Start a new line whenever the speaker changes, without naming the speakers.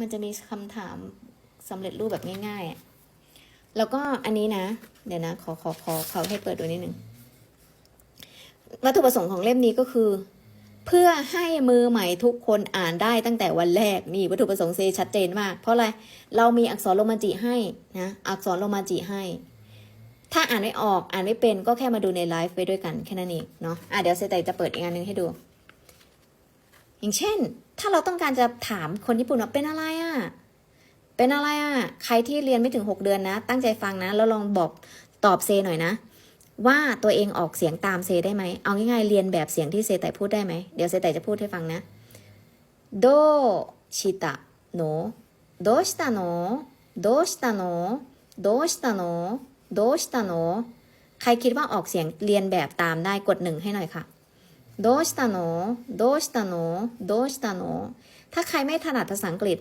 มันจะมีคำถามสำเร็จรูปแบบง่ายๆอะแล้วก็อันนี้นะ เดี๋ยวนะ ขอขอขอเขาให้เปิดดูนิดนึง วัตถุประสงค์ของเล่มนี้ก็คือ เพื่อให้มือใหม่ทุกคนอ่านได้ตั้งแต่วันแรก นี่วัตถุประสงค์เซชัดเจนมาก เพราะอะไร เรามีอักษรโรมันจิให้นะ อักษรโรมันจิให้ ถ้าอ่านไม่ออก อ่านไม่เป็น ก็แค่มาดูในไลฟ์ไปด้วยกันแค่นั้นเองเนาะ อะเดี๋ยวเซไตจะเปิดอีกงานหนึ่งให้ดู อย่างเช่น ถ้าเราต้องการจะถามคนญี่ปุ่นว่าเป็นอะไรอะ่ะเป็นอะไรอะ่ะใครที่เรียนไม่ถึง 6 เดือนนะ ตั้งใจฟังนะ แล้วลองบอกตอบเซหน่อยนะ ว่าตัวเองออกเสียงตามเซได้ไหมเอาง่ายๆเรียนแบบเสียงที่เซไตพูดได้ไหมเดี๋ยวเซไตจะพูดให้ฟังนะโดชิตะโนโดชิตะโนโดชิตะโนโดชิตะโนโดชิตะโนใครคิดว่าออกเสียงเรียนแบบตามได้กดหนึ่งให้หน่อยค่ะ โดชิตะโนโดชิตะโนโดชิตะโนถ้าใครไม่ถนัดภาษาอังกฤษ